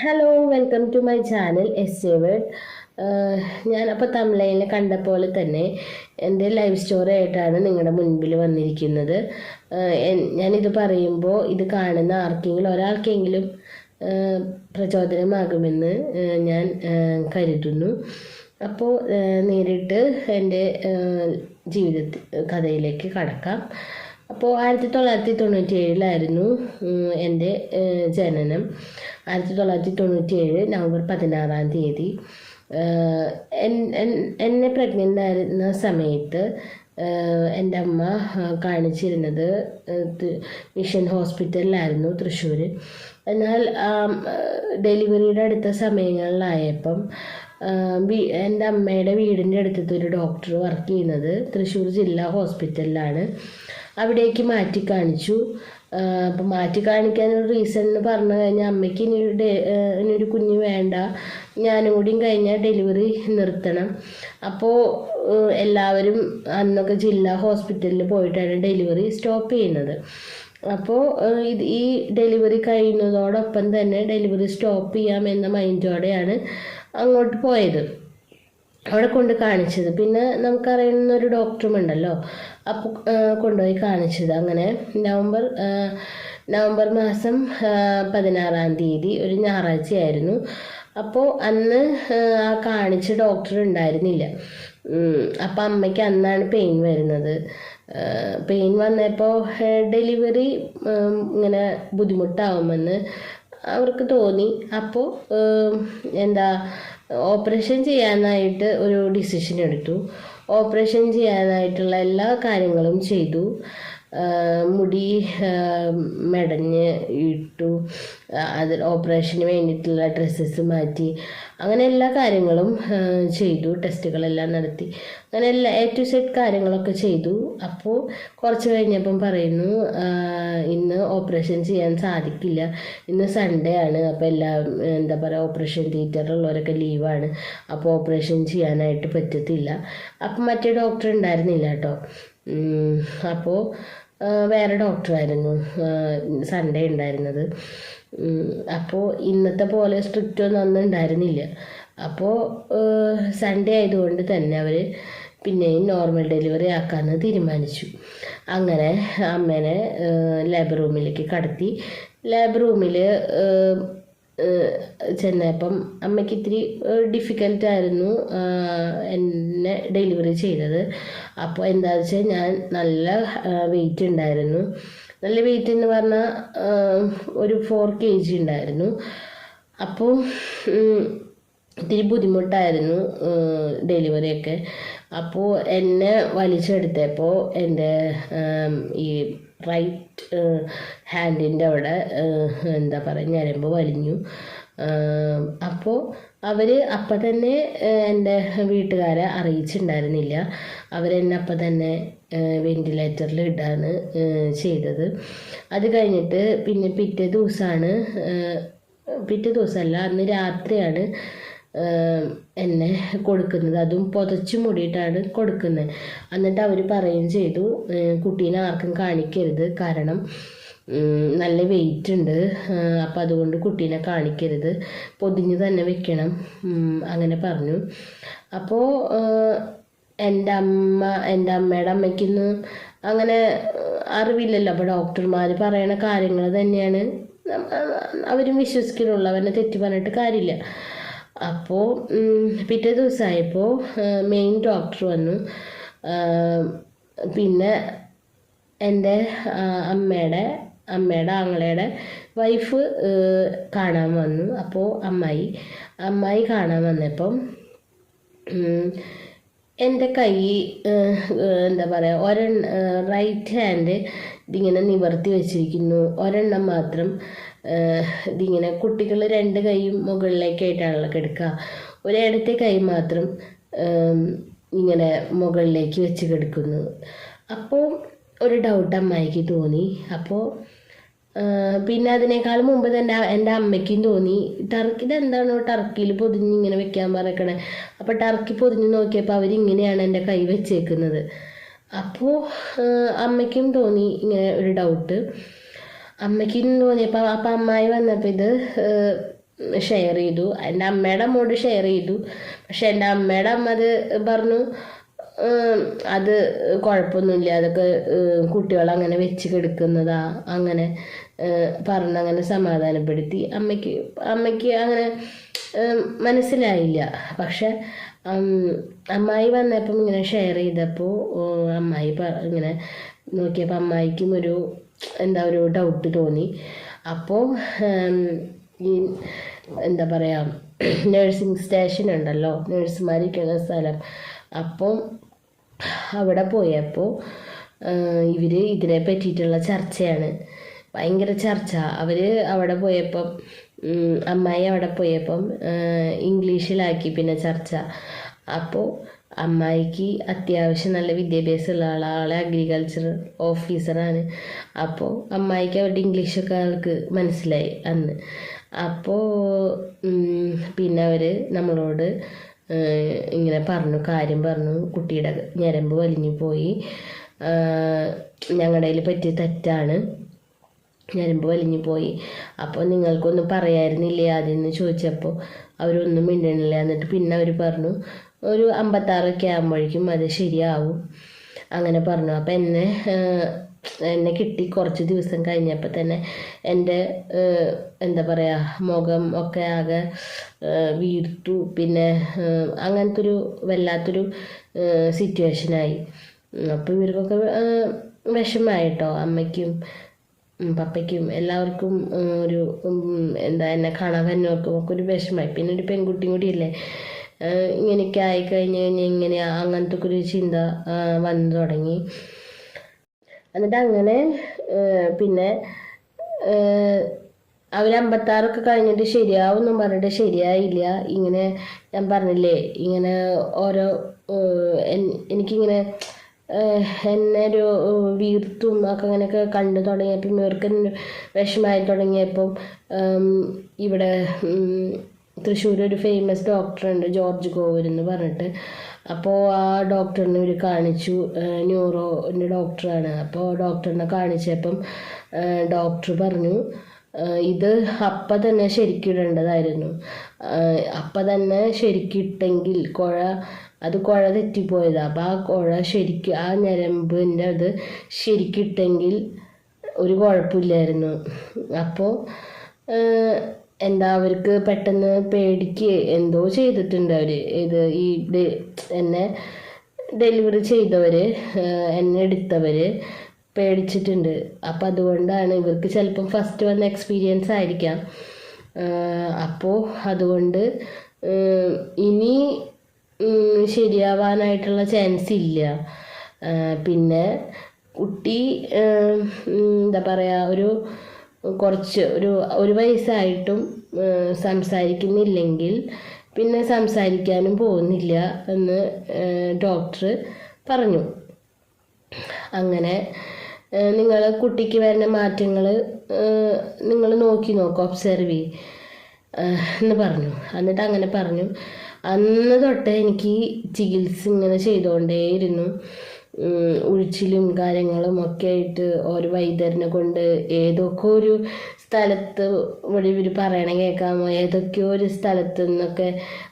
Hello welcome to my channel S A word ഞാനപ്പോൾ തമിഴയിൽ കണ്ട പോലെ തന്നെ എന്റെ ലൈവ് സ്റ്റോറി ആയിട്ടാണ് നിങ്ങളുടെ മുൻപിൽ വന്നിരിക്കുന്നത്. എൻ- ഞാനിത് പറയുമ്പോൾ ഇത് കാണുന്ന ആർക്കെങ്കിലും ഒരാൾക്കെങ്കിലും ആഹ് പ്രചോദനമാകുമെന്ന് ഞാൻ കരുതുന്നു. അപ്പോൾ നേരിട്ട് എന്റെ ജീവിത കഥയിലേക്ക് കടക്കാം. അപ്പോൾ ആയിരത്തി തൊള്ളായിരത്തി തൊണ്ണൂറ്റി ഏഴിലായിരുന്നു എന്റെ ജനനം. ആയിരത്തി തൊള്ളായിരത്തി തൊണ്ണൂറ്റി ഏഴ് നവംബർ പതിനാറാം തീയതി എന്നെ പ്രഗ്നന്റ് ആയിരുന്ന സമയത്ത് എന്റെ അമ്മ കാണിച്ചിരുന്നത് മിഷൻ ഹോസ്പിറ്റലിലായിരുന്നു തൃശ്ശൂർ എന്നാൽ ഡെലിവറിയുടെ അടുത്ത സമയങ്ങളിലായപ്പം എന്റെ അമ്മയുടെ വീടിന്റെ അടുത്തൊരു ഡോക്ടർ വർക്ക് ചെയ്യുന്നത് തൃശ്ശൂർ ജില്ലാ ഹോസ്പിറ്റലിലാണ്. അവിടേക്ക് മാറ്റി കാണിച്ചു. അപ്പം മാറ്റി കാണിക്കാനൊരു റീസൺ എന്ന് പറഞ്ഞു കഴിഞ്ഞാൽ അമ്മയ്ക്ക് ഇനി ഡെ ആഹ് ഇനി ഒരു കുഞ്ഞ് വേണ്ട. ഞാനും കൂടിയും കഴിഞ്ഞാൽ ഡെലിവറി നിർത്തണം. അപ്പോൾ എല്ലാവരും അന്നൊക്കെ ജില്ലാ ഹോസ്പിറ്റലിൽ പോയിട്ടാണ് ഡെലിവറി സ്റ്റോപ്പ് ചെയ്യുന്നത്. അപ്പോൾ ഇത് ഈ ഡെലിവറി കഴിയുന്നതോടൊപ്പം തന്നെ ഡെലിവറി സ്റ്റോപ്പ് ചെയ്യാം എന്ന മൈൻഡോടെയാണ് അങ്ങോട്ട് പോയത്. അവിടെ കൊണ്ട് കാണിച്ചത്. പിന്നെ നമുക്കറിയുന്ന ഒരു ഡോക്ടറും ഉണ്ടല്ലോ അപ്പോൾ കൊണ്ടുപോയി കാണിച്ചത്. അങ്ങനെ നവംബർ നവംബർ മാസം പതിനാറാം തീയതി ഒരു ഞായറാഴ്ചയായിരുന്നു. അപ്പോൾ അന്ന് ആ, കാണിച്ച ഡോക്ടർ ഉണ്ടായിരുന്നില്ല. അപ്പം അമ്മയ്ക്ക് അന്നാണ് പെയിൻ വരുന്നത്. പെയിൻ വന്നപ്പോൾ ഡെലിവറി ഇങ്ങനെ ബുദ്ധിമുട്ടാവുമെന്ന് അവർക്ക് തോന്നി. അപ്പോൾ എന്താ ഓപ്പറേഷൻ ചെയ്യാനായിട്ട് ഒരു ഡിസിഷൻ എടുത്തു. ഓപ്പറേഷൻ ചെയ്യാനായിട്ടുള്ള എല്ലാ കാര്യങ്ങളും ചെയ്തു. മുടി മെടഞ്ഞ് ഇട്ടു. അത് ഓപ്പറേഷന് വേണ്ടിയിട്ടുള്ള ഡ്രസ്സസ് മാറ്റി. അങ്ങനെ എല്ലാ കാര്യങ്ങളും ചെയ്തു ടെസ്റ്റുകളെല്ലാം നടത്തി. അങ്ങനെ എല്ലാ എ ടു സെറ്റ് കാര്യങ്ങളൊക്കെ ചെയ്തു. അപ്പോൾ കുറച്ച് കഴിഞ്ഞപ്പം പറയുന്നു ഇന്ന് ഓപ്പറേഷൻ ചെയ്യാൻ സാധിക്കില്ല. ഇന്ന് സൺഡേ ആണ്. അപ്പോൾ എല്ലാ എന്താ പറയുക ഓപ്പറേഷൻ തിയേറ്ററിലുള്ളവരൊക്കെ ലീവാണ് അപ്പോൾ ഓപ്പറേഷൻ ചെയ്യാനായിട്ട് പറ്റത്തില്ല. അപ്പം മറ്റേ ഡോക്ടർ ഉണ്ടായിരുന്നില്ല കേട്ടോ. അപ്പോൾ വേറെ ഡോക്ടറായിരുന്നു സൺഡേ ഉണ്ടായിരുന്നത്. അപ്പോൾ ഇന്നത്തെ പോലെ സ്ട്രിക്റ്റ് ഒന്നും അന്ന് ഉണ്ടായിരുന്നില്ല. അപ്പോൾ സൺഡേ ആയതുകൊണ്ട് തന്നെ അവർ പിന്നെയും നോർമൽ ഡെലിവറി ആക്കാമെന്ന് തീരുമാനിച്ചു. അങ്ങനെ അമ്മേനെ ലാബ് റൂമിലേക്ക് കടത്തി. ലാബ് റൂമിൽ ചെന്നപ്പം അമ്മയ്ക്ക് ഇത്തിരി ഡിഫിക്കൽട്ടായിരുന്നു എന്നെ ഡെലിവറി ചെയ്തത്. അപ്പോൾ എന്താ വെച്ചാൽ ഞാൻ നല്ല വെയിറ്റ് ഉണ്ടായിരുന്നു. നല്ല വെയിറ്റ് എന്ന് പറഞ്ഞാൽ ഒരു ഫോർ കെ ജി ഉണ്ടായിരുന്നു അപ്പോൾ ഇത്തിരി ബുദ്ധിമുട്ടായിരുന്നു ഡെലിവറിയൊക്കെ അപ്പോൾ എന്നെ വലിച്ചെടുത്തപ്പോൾ എന്റെ ഈ റൈറ്റ് ഹാൻഡിന്റെ അവിടെ എന്താ പറയുക ഞരമ്പ് വലിഞ്ഞു. അപ്പോൾ അവർ അപ്പം തന്നെ എന്റെ വീട്ടുകാരെ അറിയിച്ചിട്ടുണ്ടായിരുന്നില്ല അവരെന്നെ അപ്പം തന്നെ വെന്റിലേറ്ററിൽ ഇടാണ് ചെയ്തത്. അത് കഴിഞ്ഞിട്ട് പിന്നെ പിറ്റേ ദിവസമാണ് പിറ്റേ ദിവസമല്ല അന്ന് രാത്രിയാണ് എന്നെ കൊടുക്കുന്നത്. അതും പുതച്ചു മൂടിയിട്ടാണ് കൊടുക്കുന്നത്. എന്നിട്ട് അവർ പറയുകയും ചെയ്തു കുട്ടീനെ ആർക്കും കാണിക്കരുത്. കാരണം നല്ല വെയിറ്റ് ഉണ്ട്. അപ്പം അതുകൊണ്ട് കുട്ടീനെ കാണിക്കരുത്. പൊതിഞ്ഞ് തന്നെ വെക്കണം. അങ്ങനെ പറഞ്ഞു. അപ്പോൾ എന്റെ അമ്മ എന്റെ അമ്മയുടെ അമ്മയ്ക്കൊന്നും അങ്ങനെ അറിവില്ലല്ലോ. അപ്പോൾ ഡോക്ടർമാർ പറയണ കാര്യങ്ങൾ തന്നെയാണ്. അവരും വിശ്വസിക്കുന്നുള്ളൂ അവരെ തെറ്റി പറഞ്ഞിട്ട് കാര്യമില്ല. അപ്പോൾ പിറ്റേ ദിവസമായപ്പോൾ മെയിൻ ഡോക്ടർ വന്നു. പിന്നെ എന്റെ അമ്മയുടെ അമ്മയുടെ ആങ്ങളയുടെ വൈഫ് കാണാൻ വന്നു. അപ്പോൾ അമ്മായി അമ്മായി കാണാൻ വന്നപ്പം എന്റെ കൈ എന്താ പറയുക ഒരെണ്ണ റൈറ്റ് ഹാൻഡ് ഇതിങ്ങനെ നിവർത്തി വെച്ചിരിക്കുന്നു. ഒരെണ്ണം മാത്രം ഇതിങ്ങനെ കുട്ടികൾ രണ്ട് കൈയും മുകളിലേക്കായിട്ടാണല്ലോ കിടക്കുക ഒരിടത്തെ കൈ മാത്രം ഇങ്ങനെ മുകളിലേക്ക് വെച്ച് കിടക്കുന്നു. അപ്പോൾ ഒരു ഡൗട്ട് അമ്മായിക്ക് തോന്നി. അപ്പോൾ പിന്നെ അതിനേക്കാൾ മുമ്പ് തന്നെ എന്റെ അമ്മയ്ക്കും തോന്നി ടർക്കി ഇതെന്താണോ ടർക്കിയിൽ പൊതിഞ്ഞ് ഇങ്ങനെ വെക്കാൻ പറയണേ അപ്പോൾ ടർക്കി പൊതിഞ്ഞ് നോക്കിയപ്പോൾ അവരിങ്ങനെയാണ് എന്റെ കൈ വെച്ചേക്കുന്നത്. അപ്പോൾ അമ്മയ്ക്കും തോന്നി ഇങ്ങനെ ഒരു ഡൗട്ട് അമ്മയ്ക്കും തോന്നിയപ്പോൾ അപ്പം അമ്മായി വന്നപ്പോൾ ഇത് ഷെയർ ചെയ്തു. എന്റെ അമ്മയുടെ അമ്മോട് ഷെയർ ചെയ്തു. പക്ഷെ എന്റെ അമ്മയുടെ അമ്മ അത് പറഞ്ഞു അത് കുഴപ്പമൊന്നുമില്ല. അതൊക്കെ കുട്ടികൾ അങ്ങനെ വെച്ച് കെടുക്കുന്നതാ അങ്ങനെ. പറഞ്ഞ് അങ്ങനെ സമാധാനപ്പെടുത്തി. അമ്മയ്ക്ക് അമ്മയ്ക്ക് അങ്ങനെ മനസ്സിലായില്ല. പക്ഷെ അമ്മായി വന്നപ്പം ഇങ്ങനെ ഷെയർ ചെയ്തപ്പോൾ അമ്മായി ഇങ്ങനെ നോക്കിയപ്പോൾ അമ്മായിക്കും ഒരു എന്താ ഒരു ഡൗട്ട് തോന്നി. അപ്പോൾ ഈ എന്താ പറയുക നഴ്സിംഗ് സ്റ്റേഷൻ ഉണ്ടല്ലോ. നഴ്സുമാരിരിക്കുന്ന സ്ഥലം. അപ്പോൾ അവിടെ പോയപ്പോൾ ഇവർ ഇതിനെ പറ്റിയിട്ടുള്ള ചർച്ചയാണ്. ഭയങ്കര ചർച്ച. അവർ അവിടെ പോയപ്പം അമ്മായി അവിടെ പോയപ്പം ഇംഗ്ലീഷിലാക്കി പിന്നെ ചർച്ച. അപ്പോൾ അമ്മായിക്ക് അത്യാവശ്യം നല്ല വിദ്യാഭ്യാസമുള്ള ആളാണ് ആളെ അഗ്രികൾച്ചർ ഓഫീസറാണ് അപ്പോൾ അമ്മായിക്ക് അവരുടെ ഇംഗ്ലീഷൊക്കെ ആൾക്ക് മനസ്സിലായി അന്ന്. അപ്പോൾ പിന്നെ അവർ നമ്മളോട് ഇങ്ങനെ പറഞ്ഞു കാര്യം പറഞ്ഞു. കുട്ടിയുടെ ഞരമ്പ് വലിഞ്ഞു പോയി. ഞങ്ങളുടെ പറ്റിയ തെറ്റാണ്. ഞരമ്പ് വലിഞ്ഞു പോയി. അപ്പോൾ നിങ്ങൾക്കൊന്നും പറയായിരുന്നില്ലേ ആദ്യം എന്ന് ചോദിച്ചപ്പോൾ അവരൊന്നും മിണ്ടണില്ല എന്നിട്ട് പിന്നെ അവർ പറഞ്ഞു ഒരു അമ്പത്താറൊക്കെ ആകുമ്പോഴേക്കും അത് ശരിയാവും. അങ്ങനെ പറഞ്ഞു. അപ്പം എന്നെ എന്നെ കിട്ടി കുറച്ച് ദിവസം കഴിഞ്ഞപ്പോൾ തന്നെ എന്റെ എന്താ പറയുക മുഖം ഒക്കെ ആകെ വീർത്തു. പിന്നെ അങ്ങനത്തെ ഒരു വല്ലാത്തൊരു സിറ്റുവേഷനായി അപ്പോൾ ഇവർക്കൊക്കെ വിഷമായിട്ടോ അമ്മയ്ക്കും പപ്പയ്ക്കും എല്ലാവർക്കും ഒരു എന്താ എന്നെ കാണാൻ വരുന്നവർക്കും ഒക്കെ ഒരു വിഷമമായി. പിന്നെ ഒരു പെൺകുട്ടിയും കൂടിയല്ലേ ഇങ്ങനെയൊക്കെ ആയി ആയിക്കഴിഞ്ഞ് കഴിഞ്ഞാൽ ഇങ്ങനെയാ അങ്ങനത്തെ ഒരു ചിന്ത വന്നു തുടങ്ങി. എന്നിട്ട് അങ്ങനെ പിന്നെ അവർ അമ്പത്താറൊക്കെ കഴിഞ്ഞിട്ട് ശരിയാവുമെന്നും പറഞ്ഞിട്ട് ശരിയായില്ല. ഇങ്ങനെ ഞാൻ പറഞ്ഞില്ലേ ഇങ്ങനെ ഓരോ എനിക്കിങ്ങനെ എന്നെ ഒരു വീർത്തും ഒക്കെ അങ്ങനെയൊക്കെ കണ്ടു തുടങ്ങിയപ്പം ഇവർക്ക് വിഷമായി തുടങ്ങിയപ്പം ഇവിടെ തൃശ്ശൂർ ഒരു ഫേമസ് ഡോക്ടറുണ്ട് ജോർജ് കോവൂർ എന്ന് പറഞ്ഞിട്ട്. അപ്പോൾ ആ ഡോക്ടറിനെ ഇവർ കാണിച്ചു ന്യൂറോന്റെ ഡോക്ടറാണ് അപ്പോൾ ഡോക്ടറിനെ കാണിച്ചപ്പം ഡോക്ടർ പറഞ്ഞു ഇത് അപ്പം തന്നെ ശരിക്കിടേണ്ടതായിരുന്നു. അപ്പം തന്നെ ശരിക്കിട്ടെങ്കിൽ കുഴ അത് കുഴ തെറ്റിപ്പോയതാണ് അപ്പം ആ കുഴ ശരിക്ക് ആ ഞരമ്പിന്റെ അത് ശരിക്കിട്ടെങ്കിൽ ഒരു കുഴപ്പമില്ലായിരുന്നു അപ്പോൾ എന്താ അവർക്ക് പെട്ടെന്ന് പേടിക്ക് എന്തോ ചെയ്തിട്ടുണ്ട് അവർ ഇത് ഈ എന്നെ ഡെലിവറി ചെയ്തവർ എന്നെ എടുത്തവർ പേടിച്ചിട്ടുണ്ട്. അപ്പോൾ അതുകൊണ്ടാണ് ഇവർക്ക് ചിലപ്പം ഫസ്റ്റ് വന്ന എക്സ്പീരിയൻസ് ആയിരിക്കാം. അപ്പോൾ അതുകൊണ്ട് ഇനി ശരിയാവാനായിട്ടുള്ള ചാൻസ് ഇല്ല. പിന്നെ കുട്ടി എന്താ പറയുക ഒരു കുറച്ച് ഒരു ഒരു വയസ്സായിട്ടും സംസാരിക്കുന്നില്ലെങ്കിൽ പിന്നെ സംസാരിക്കാനും പോകുന്നില്ല എന്ന് ഡോക്ടർ പറഞ്ഞു. അങ്ങനെ നിങ്ങൾ കുട്ടിക്ക് വരുന്ന മാറ്റങ്ങൾ നിങ്ങൾ നോക്കി നോക്കും ഒബ്സർവ് ചെയ്യും എന്ന് പറഞ്ഞു. എന്നിട്ട് അങ്ങനെ പറഞ്ഞു. അന്ന് തൊട്ട് എനിക്ക് ചികിത്സ ഇങ്ങനെ ചെയ്തുകൊണ്ടേയിരുന്നു ഉഴിച്ചിലും കാര്യങ്ങളും ഒക്കെ ആയിട്ട് ഒരു വൈദ്യരനെ കൊണ്ട് ഏതൊക്കെ ഒരു സ്ഥലത്ത് ഇവിടെ ഇവർ പറയണ കേൾക്കാമോ? ഏതൊക്കെയോ ഒരു സ്ഥലത്ത് നിന്നൊക്കെ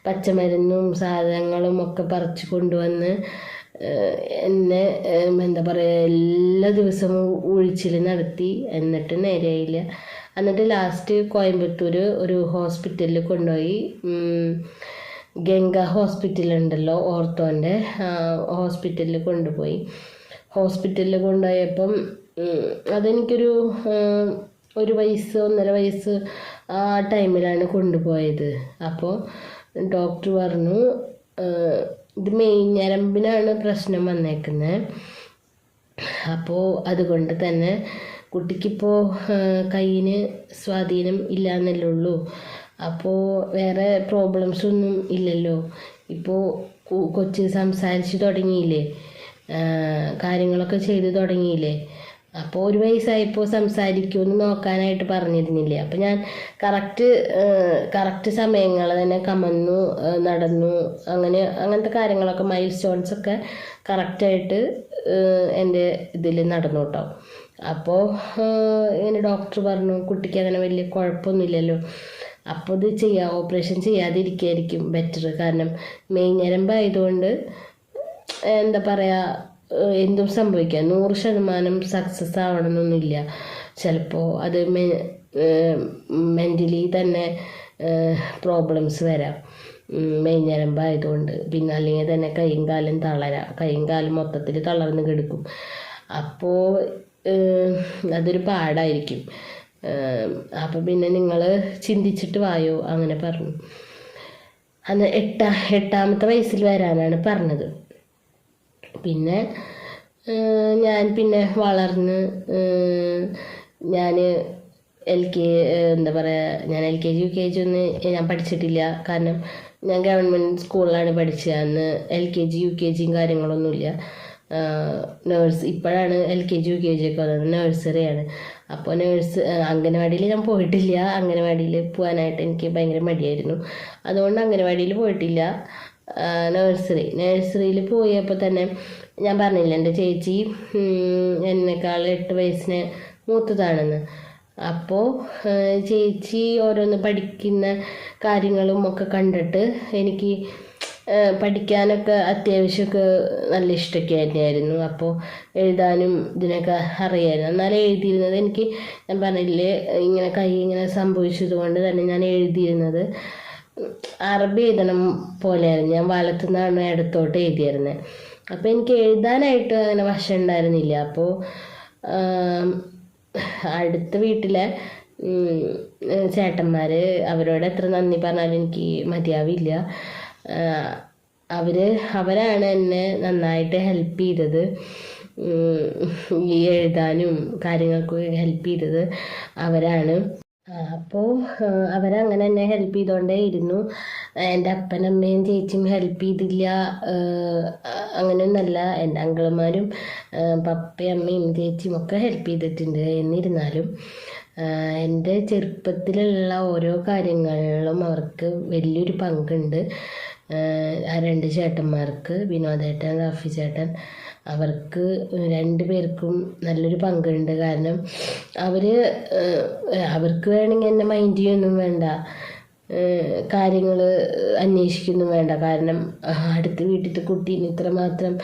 പച്ചമരുന്നും സാധനങ്ങളും ഒക്കെ പറിച്ചു കൊണ്ടുവന്ന് എന്നെ എന്താ പറയുക എല്ലാ ദിവസവും ഒഴിച്ചിൽ നടത്തി. എന്നിട്ട് നേരെയായില്ല. എന്നിട്ട് ലാസ്റ്റ് കോയമ്പത്തൂർ ഒരു ഹോസ്പിറ്റലിൽ കൊണ്ടുപോയി. ഗംഗ ഹോസ്പിറ്റൽ ഉണ്ടല്ലോ ഓർത്തോന്റെ ഹോസ്പിറ്റലിൽ കൊണ്ടുപോയി. ഹോസ്പിറ്റലിൽ കൊണ്ടുപോയപ്പം അതെനിക്കൊരു ഒരു വയസ്സ് ഒന്നര വയസ്സ് ആ ടൈമിലാണ് കൊണ്ടുപോയത്. അപ്പോൾ ഡോക്ടർ പറഞ്ഞു ഇത് മെയിൻ ഞരമ്പിനാണ് പ്രശ്നം വന്നേക്കുന്നത് അപ്പോൾ അതുകൊണ്ട് തന്നെ കുട്ടിക്കിപ്പോൾ കയ്യിന് സ്വാധീനം ഇല്ല എന്നല്ലേ ഉള്ളൂ. അപ്പോൾ വേറെ പ്രോബ്ലംസ് ഒന്നും ഇല്ലല്ലോ. ഇപ്പോൾ കൊച്ചി സംസാരിച്ച് തുടങ്ങിയില്ലേ? കാര്യങ്ങളൊക്കെ ചെയ്ത് തുടങ്ങിയില്ലേ? അപ്പോൾ ഒരു വയസ്സായപ്പോൾ സംസാരിക്കുമെന്ന് നോക്കാനായിട്ട് പറഞ്ഞിരുന്നില്ലേ? അപ്പോൾ ഞാൻ കറക്റ്റ് കറക്റ്റ് സമയങ്ങൾ തന്നെ കമന്നു നടന്നു അങ്ങനെ അങ്ങനത്തെ കാര്യങ്ങളൊക്കെ മൈൽ സ്റ്റോൺസൊക്കെ കറക്റ്റായിട്ട് എന്റെ ഇതിൽ നടന്നു കേട്ടോ അപ്പോൾ ഇങ്ങനെ ഡോക്ടർ പറഞ്ഞു കുട്ടിക്ക് അങ്ങനെ വലിയ കുഴപ്പമൊന്നുമില്ലല്ലോ. അപ്പോൾ ഇത് ചെയ്യാം ഓപ്പറേഷൻ ചെയ്യാതിരിക്കുകയായിരിക്കും ബെറ്റർ കാരണം മെയ് ഞരമ്പായതുകൊണ്ട് എന്താ പറയുക എന്തും സംഭവിക്കാം. നൂറ് ശതമാനം സക്സസ് ആവണമെന്നൊന്നുമില്ല. ചിലപ്പോൾ അത് മെന്റലി തന്നെ പ്രോബ്ലംസ് വരാം. മെയ്ഞ്ഞരമ്പായതുകൊണ്ട് പിന്നെ അല്ലെങ്കിൽ തന്നെ കൈയും കാലും തളരാം. കൈയും കാലും മൊത്തത്തിൽ തളർന്ന് കിടക്കും. അപ്പോൾ അതൊരു പാടായിരിക്കും. അപ്പോൾ പിന്നെ നിങ്ങൾ ചിന്തിച്ചിട്ട് വായോ? അങ്ങനെ പറഞ്ഞു. അന്ന് എട്ടാ എട്ടാമത്തെ വയസ്സിൽ വരാനാണ് പറഞ്ഞത്. പിന്നെ ഞാൻ പിന്നെ വളർന്ന് ഞാൻ എൽ കെ എന്താ പറയുക ഞാൻ L K G U K G ഒന്നും ഞാൻ പഠിച്ചിട്ടില്ല. കാരണം ഞാൻ ഗവൺമെന്റ് സ്കൂളിലാണ് പഠിച്ചത്. അന്ന് L K G U K ജിയും കാര്യങ്ങളൊന്നുമില്ല. നേഴ്സ് ഇപ്പോഴാണ് L K G U K G ഒക്കെ വന്നത്. നേഴ്സറിയാണ് അപ്പോൾ നേഴ്സ് അംഗനവാടിയിൽ ഞാൻ പോയിട്ടില്ല. അംഗനവാടിയിൽ പോകാനായിട്ട് എനിക്ക് ഭയങ്കര മടിയായിരുന്നു. അതുകൊണ്ട് അംഗനവാടിയിൽ പോയിട്ടില്ല. നഴ്സറി നഴ്സറിയിൽ പോയപ്പോൾ തന്നെ ഞാൻ പറഞ്ഞില്ല എന്റെ ചേച്ചി എന്നെക്കാൾ എട്ട് വയസ്സിന് മൂത്തതാണെന്ന്. അപ്പോൾ ചേച്ചി ഓരോന്ന് പഠിക്കുന്ന കാര്യങ്ങളും ഒക്കെ കണ്ടിട്ട് എനിക്ക് പഠിക്കാനൊക്കെ അത്യാവശ്യമൊക്കെ നല്ല ഇഷ്ടമൊക്കെ തന്നെയായിരുന്നു അപ്പോൾ എഴുതാനും ഇതിനൊക്കെ അറിയായിരുന്നു. എന്നാലും എഴുതിയിരുന്നത് എനിക്ക് ഞാൻ പറഞ്ഞില്ലേ ഇങ്ങനെ കൈ ഇങ്ങനെ സംഭവിച്ചത് കൊണ്ട് തന്നെ ഞാൻ എഴുതിയിരുന്നത് അറബി എഴുതണം പോലെയായിരുന്നു. ഞാൻ വലത്തുനിന്നാണ് ഇടത്തോട്ട് എഴുതിയിരുന്നത്. അപ്പോൾ എനിക്ക് എഴുതാനായിട്ട് അങ്ങനെ വശം ഉണ്ടായിരുന്നില്ല. അപ്പോൾ അടുത്ത വീട്ടിലെ ചേട്ടന്മാർ അവരോട് എത്ര നന്ദി പറഞ്ഞാലും എനിക്ക് മതിയാവില്ല. അവർ അവരാണ് എന്നെ നന്നായിട്ട് ഹെൽപ്പ് ചെയ്തത്. ഈ എഴുതാനും കാര്യങ്ങൾക്കും ഹെൽപ്പ് ചെയ്തത് അവരാണ്. അപ്പോൾ അവരങ്ങനെ എന്നെ ഹെൽപ്പ് ചെയ്തുകൊണ്ടേ ഇരുന്നു. എന്റെ അപ്പനമ്മയും ചേച്ചിയും ഹെൽപ്പ് ചെയ്തില്ല. അങ്ങനെയൊന്നല്ല. എന്റെ അങ്കിളുമാരും പപ്പയും അമ്മയും ചേച്ചിയും ഒക്കെ ഹെൽപ്പ് ചെയ്തിട്ടുണ്ട് എന്നിരുന്നാലും എന്റെ ചെറുപ്പത്തിലുള്ള ഓരോ കാര്യങ്ങളിലും അവർക്ക് വലിയൊരു പങ്കുണ്ട്. ആ രണ്ട് ചേട്ടന്മാർക്ക് വിനോദേട്ടൻ റാഫി ചേട്ടൻ അവർക്ക് രണ്ട് പേർക്കും നല്ലൊരു പങ്കുണ്ട്. കാരണം അവർ അവർക്ക് വേണമെങ്കിൽ എന്നെ മൈൻഡ് ചെയ്യൊന്നും വേണ്ട. കാര്യങ്ങൾ അന്വേഷിക്കൊന്നും വേണ്ട. കാരണം അടുത്ത വീട്ടിലത്തെ കുട്ടീനെ ഇത്രമാത്രം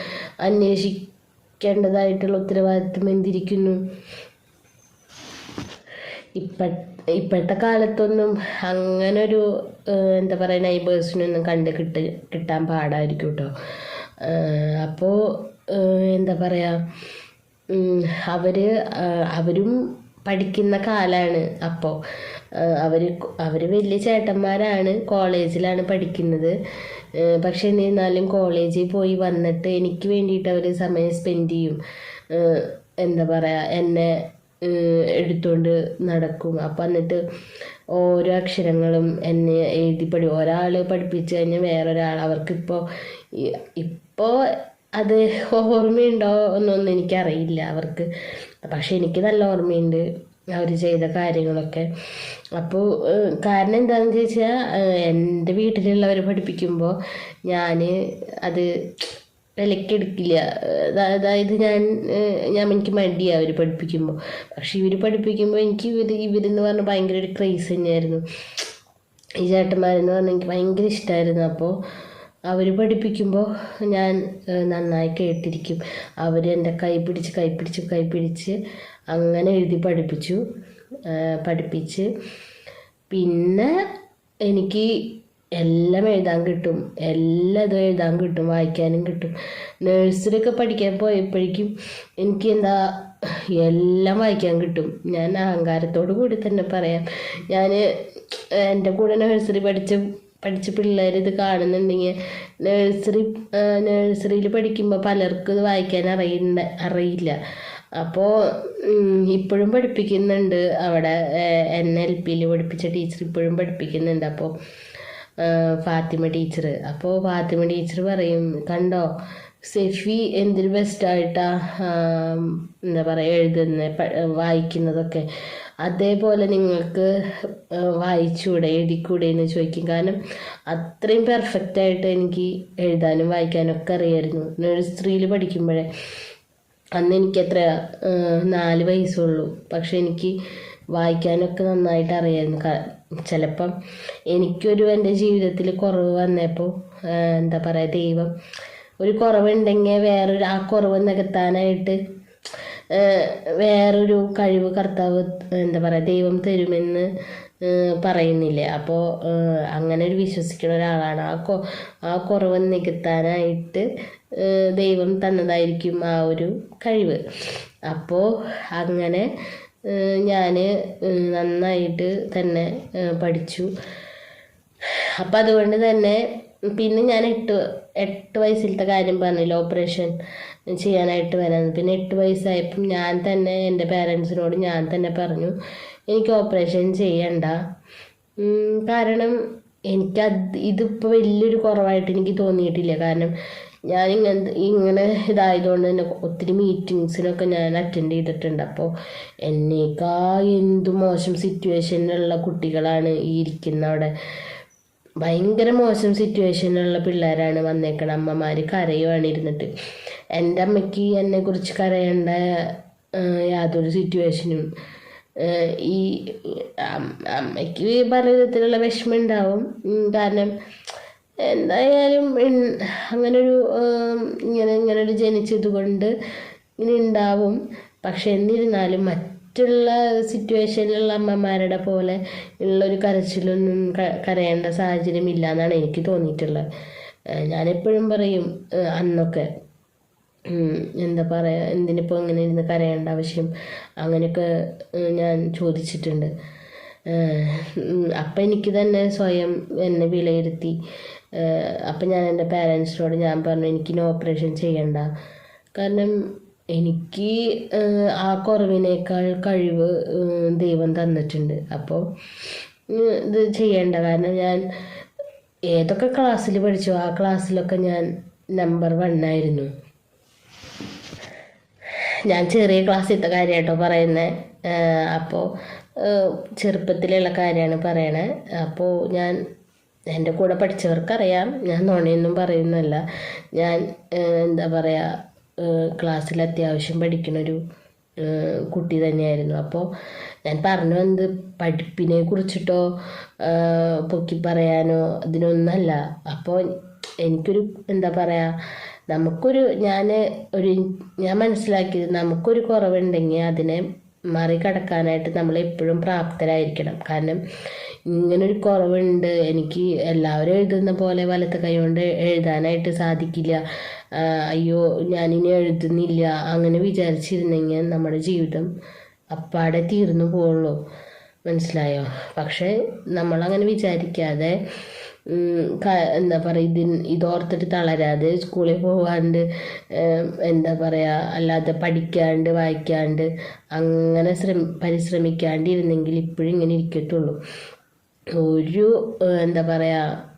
അന്വേഷിക്കേണ്ടതായിട്ടുള്ള ഉത്തരവാദിത്വം എന്തിരിക്കുന്നു? ഇപ്പ ഇപ്പോഴത്തെ കാലത്തൊന്നും അങ്ങനൊരു എന്താ പറയുക നൈബേഴ്സിനൊന്നും കണ്ട് കിട്ട് കിട്ടാൻ പാടായിരിക്കും കേട്ടോ അപ്പോൾ എന്താ പറയുക അവർ അവരും പഠിക്കുന്ന കാലമാണ് അപ്പോൾ അവർ അവർ വലിയ ചേട്ടന്മാരാണ് കോളേജിലാണ് പഠിക്കുന്നത്. പക്ഷെ എന്നിരുന്നാലും കോളേജിൽ പോയി വന്നിട്ട് എനിക്ക് വേണ്ടിയിട്ട് അവർ സമയം സ്പെൻഡ് ചെയ്യും. എന്താ പറയുക എന്നെ എടുത്തുകൊണ്ട് നടക്കും. അപ്പം എന്നിട്ട് ഓരോ അക്ഷരങ്ങളും എന്നെ എഴുതി പഠി ഒരാൾ പഠിപ്പിച്ച് കഴിഞ്ഞാൽ വേറൊരാൾ അവർക്കിപ്പോൾ ഇപ്പോൾ അത് ഓർമ്മയുണ്ടോ എന്നൊന്നും എനിക്കറിയില്ല അവർക്ക്. പക്ഷെ എനിക്ക് നല്ല ഓർമ്മയുണ്ട് അവർ ചെയ്ത കാര്യങ്ങളൊക്കെ. അപ്പോൾ കാരണം എന്താണെന്ന് ചോദിച്ചാൽ എന്റെ വീട്ടിലുള്ളവർ പഠിപ്പിക്കുമ്പോൾ ഞാൻ അത് വിലക്കെടുക്കില്ല അതായത് ഞാൻ ഞാൻ എനിക്ക് മടിയാണ് അവർ പഠിപ്പിക്കുമ്പോൾ പക്ഷെ ഇവർ പഠിപ്പിക്കുമ്പോൾ എനിക്ക് ഇവർ ഇവരെന്ന് പറഞ്ഞാൽ ഭയങ്കര ഒരു ക്രേസ് തന്നെയായിരുന്നു. ഈ ചേട്ടന്മാരെന്ന് പറഞ്ഞാൽ എനിക്ക് ഭയങ്കര ഇഷ്ടമായിരുന്നു അപ്പോൾ അവർ പഠിപ്പിക്കുമ്പോൾ ഞാൻ നന്നായി കേട്ടിരിക്കും. അവർ എന്റെ കൈ പിടിച്ച് കൈ പിടിച്ച് കൈ പിടിച്ച് അങ്ങനെ എഴുതി പഠിപ്പിച്ചു. പഠിപ്പിച്ച്. പിന്നെ എനിക്ക് എല്ലാം എഴുതാൻ കിട്ടും. എല്ലാം ഇതും എഴുതാൻ കിട്ടും. വായിക്കാനും കിട്ടും. നേഴ്സറിയൊക്കെ പഠിക്കാൻ പോയപ്പോഴേക്കും എനിക്ക് എന്താ എല്ലാം വായിക്കാൻ കിട്ടും. ഞാൻ അഹങ്കാരത്തോടു കൂടി തന്നെ പറയാം. ഞാൻ എന്റെ കൂടെ നേഴ്സറി പഠിച്ച പഠിച്ച പിള്ളേർ ഇത് കാണുന്നുണ്ടെങ്കിൽ നേഴ്സറി നേഴ്സറിയിൽ പഠിക്കുമ്പോൾ പലർക്കും ഇത് വായിക്കാൻ അറിയുന്ന അറിയില്ല. അപ്പോൾ ഇപ്പോഴും പഠിപ്പിക്കുന്നുണ്ട്. അവിടെ എൻ എൽ പിയിൽ പഠിപ്പിച്ച ടീച്ചർ ഇപ്പോഴും പഠിപ്പിക്കുന്നുണ്ട്. അപ്പോൾ ഫാത്തിമ ടീച്ചർ അപ്പോൾ ഫാത്തിമ ടീച്ചർ പറയും കണ്ടോ സെഫി എന്തിന് ബെസ്റ്റായിട്ടാ എന്താ പറയുക എഴുതുന്ന വായിക്കുന്നതൊക്കെ. അതേപോലെ നിങ്ങൾക്ക് വായിച്ചുകൂടെ എഴുതിക്കൂടെ എന്ന് ചോദിക്കും. കാരണം അത്രയും പെർഫെക്റ്റ് ആയിട്ട് എനിക്ക് എഴുതാനും വായിക്കാനും ഒക്കെ അറിയായിരുന്നു. നഴ്സറിയിൽ പഠിക്കുമ്പോഴേ അന്ന് എനിക്ക് എത്ര നാല് വയസ്സുള്ളൂ. പക്ഷെ എനിക്ക് വായിക്കാനൊക്കെ നന്നായിട്ട് അറിയായിരുന്നു. ചിലപ്പം എനിക്കൊരു എന്റെ ജീവിതത്തിൽ കുറവ് വന്നപ്പോൾ എന്താ പറയുക ദൈവം ഒരു കുറവുണ്ടെങ്കിൽ വേറൊരു ആ കുറവ് നികത്താനായിട്ട് വേറൊരു കഴിവ് കർത്താവ് എന്താ പറയുക ദൈവം തരുമെന്ന് പറയുന്നില്ലേ? അപ്പോൾ അങ്ങനെ ഒരു വിശ്വസിക്കുന്ന ഒരാളാണ്. ആ കൊ ആ കുറവ് നികത്താനായിട്ട് ദൈവം തന്നതായിരിക്കും ആ ഒരു കഴിവ്. അപ്പോൾ അങ്ങനെ ഞാൻ നന്നായിട്ട് തന്നെ പഠിച്ചു. അപ്പം അതുകൊണ്ട് തന്നെ പിന്നെ ഞാൻ എട്ട് എട്ട് വയസ്സിലത്തെ കാര്യം പറഞ്ഞില്ല ഓപ്പറേഷൻ ചെയ്യാനായിട്ട് വരാൻ. പിന്നെ എട്ട് വയസ്സായപ്പം ഞാൻ തന്നെ എന്റെ പേരൻസിനോട് ഞാൻ തന്നെ പറഞ്ഞു എനിക്ക് ഓപ്പറേഷൻ ചെയ്യണ്ട. കാരണം എനിക്ക് അത് ഇതിപ്പോൾ വലിയൊരു കുറവായിട്ട് എനിക്ക് തോന്നിയിട്ടില്ല. കാരണം ഞാൻ ഇങ്ങനെ ഇങ്ങനെ ഇതായതുകൊണ്ട് തന്നെ ഒത്തിരി മീറ്റിങ്സിനൊക്കെ ഞാൻ അറ്റൻഡ് ചെയ്തിട്ടുണ്ട്. അപ്പോൾ എന്നേക്കാ എന്ത് മോശം സിറ്റുവേഷനിലുള്ള കുട്ടികളാണ് ഈ ഇരിക്കുന്ന അവിടെ. ഭയങ്കര മോശം സിറ്റുവേഷനിലുള്ള പിള്ളേരാണ് വന്നേക്കണ അമ്മമാർ കരയുവാണ് ഇരുന്നിട്ട്. എന്റെ അമ്മയ്ക്ക് എന്നെക്കുറിച്ച് കരയേണ്ട യാതൊരു സിറ്റുവേഷനും ഈ അമ്മയ്ക്ക് പല വിധത്തിലുള്ള വിഷമം ഉണ്ടാവും. കാരണം എന്തായാലും അങ്ങനൊരു ഇങ്ങനെ ഇങ്ങനൊരു ജനിച്ചത് കൊണ്ട് ഇങ്ങനെ ഉണ്ടാവും പക്ഷെ എന്നിരുന്നാലും മറ്റുള്ള സിറ്റുവേഷനിലുള്ള അമ്മമാരുടെ പോലെ ഉള്ളൊരു കരച്ചിലൊന്നും കരയേണ്ട സാഹചര്യം ഇല്ല എന്നാണ് എനിക്ക് തോന്നിയിട്ടുള്ളത്. ഞാനെപ്പോഴും പറയും അന്നൊക്കെ എന്താ പറയുക എന്തിനിപ്പോൾ ഇങ്ങനെ ഇരുന്ന് കരയേണ്ട ആവശ്യം? അങ്ങനെയൊക്കെ ഞാൻ ചോദിച്ചിട്ടുണ്ട്. അപ്പം എനിക്ക് തന്നെ സ്വയം എന്നെ വിലയിരുത്തി അപ്പം ഞാൻ എന്റെ പാരൻസിനോട് ഞാൻ പറഞ്ഞു എനിക്കിനി ഓപ്പറേഷൻ ചെയ്യണ്ട. കാരണം എനിക്ക് ആ കുറവിനേക്കാൾ കഴിവ് ദൈവം തന്നിട്ടുണ്ട്. അപ്പോൾ ഇത് ചെയ്യേണ്ട. കാരണം ഞാൻ ഏതൊക്കെ ക്ലാസ്സിൽ പഠിച്ചു ആ ക്ലാസ്സിലൊക്കെ ഞാൻ നമ്പർ വൺ ആയിരുന്നു. ഞാൻ ചെറിയ ക്ലാസ്സിലത്തെ കാര്യമായിട്ടോ പറയുന്നത് അപ്പോൾ ചെറുപ്പത്തിലുള്ള കാര്യമാണ് പറയണേ. അപ്പോൾ ഞാൻ എന്റെ കൂടെ പഠിച്ചവർക്കറിയാം. ഞാൻ നുണയൊന്നും പറയുന്നല്ല ഞാൻ എന്താ പറയുക ക്ലാസ്സിൽ അത്യാവശ്യം പഠിക്കണൊരു കുട്ടി തന്നെയായിരുന്നു. അപ്പോൾ ഞാൻ പറഞ്ഞു എന്ത് പഠിപ്പിനെ കുറിച്ചിട്ടോ പൊക്കി പറയാനോ അതിനൊന്നല്ല. അപ്പോൾ എനിക്കൊരു എന്താ പറയുക നമുക്കൊരു ഞാൻ ഒരു ഞാൻ മനസ്സിലാക്കിയത് നമുക്കൊരു കുറവുണ്ടെങ്കിൽ അതിനെ മറികടക്കാനായിട്ട് നമ്മൾ എപ്പോഴും പ്രാപ്തരായിരിക്കണം. കാരണം ഇങ്ങനൊരു കുറവുണ്ട്. എനിക്ക് എല്ലാവരും എഴുതുന്ന പോലെ വലത്തെ കൈ കൊണ്ട് എഴുതാനായിട്ട് സാധിക്കില്ല. അയ്യോ ഞാനിനി എഴുതുന്നില്ല. അങ്ങനെ വിചാരിച്ചിരുന്നെങ്കിൽ നമ്മുടെ ജീവിതം അപ്പാടെ തീർന്നു പോകുള്ളൂ. മനസ്സിലായോ? പക്ഷേ നമ്മളങ്ങനെ വിചാരിക്കാതെ എന്താ പറയുക ഇതിൻ ഇതോർത്തിട്ട് തളരാതെ സ്കൂളിൽ പോകാണ്ട് എന്താ പറയുക അല്ലാതെ പഠിക്കാണ്ട് വായിക്കാണ്ട് അങ്ങനെ ശ്രമി പരിശ്രമിക്കാണ്ടിരുന്നെങ്കിൽ ഇപ്പോഴും ഇങ്ങനെ ഇരിക്കത്തുള്ളൂ. ഒരു എന്താ പറയുക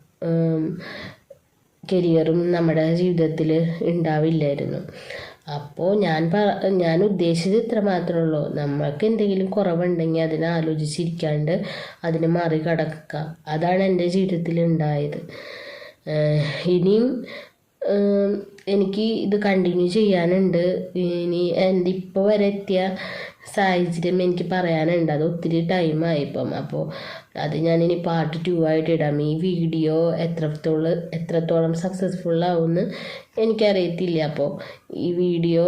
കരിയറും നമ്മുടെ ജീവിതത്തിൽ ഉണ്ടാവില്ലായിരുന്നു. അപ്പോൾ ഞാൻ പറ ഞാൻ ഉദ്ദേശിച്ചത് ഇത്ര മാത്രമേ ഉള്ളൂ. നമ്മൾക്ക് എന്തെങ്കിലും കുറവുണ്ടെങ്കിൽ അതിനെ ആലോചിച്ചിരിക്കാണ്ട് അതിനെ മറികടക്കുക. അതാണ് എന്റെ ജീവിതത്തിൽ ഉണ്ടായത്. ഇനിയും എനിക്ക് ഇത് കണ്ടിന്യൂ ചെയ്യാനുണ്ട്. ഇനി എന്റെ ഇപ്പോൾ വരെ എത്തിയ സാഹചര്യം എനിക്ക് പറയാനുണ്ട്. അത് ഒത്തിരി ടൈമായി ഇപ്പം അപ്പോൾ അത് ഞാനിനി പാർട്ട് ടു ആയിട്ട് ഇടാം. ഈ വീഡിയോ എത്രത്തോളം എത്രത്തോളം സക്സസ്ഫുൾ ആവുമെന്ന് എനിക്കറിയത്തില്ല. അപ്പോൾ ഈ വീഡിയോ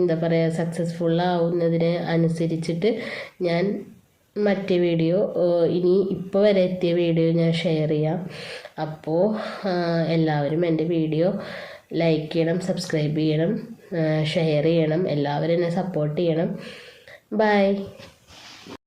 എന്താ പറയുക സക്സസ്ഫുൾ ആവുന്നതിന് അനുസരിച്ചിട്ട് ഞാൻ മറ്റേ വീഡിയോ ഇനി ഇപ്പോൾ വരെ എത്തിയ വീഡിയോ ഞാൻ ഷെയർ ചെയ്യാം. അപ്പോൾ എല്ലാവരും എന്റെ വീഡിയോ ലൈക്ക് ചെയ്യണം സബ്സ്ക്രൈബ് ചെയ്യണം. ഷെയർ ചെയ്യണം. എല്ലാവരും എന്നെ സപ്പോർട്ട് ചെയ്യണം. ബൈ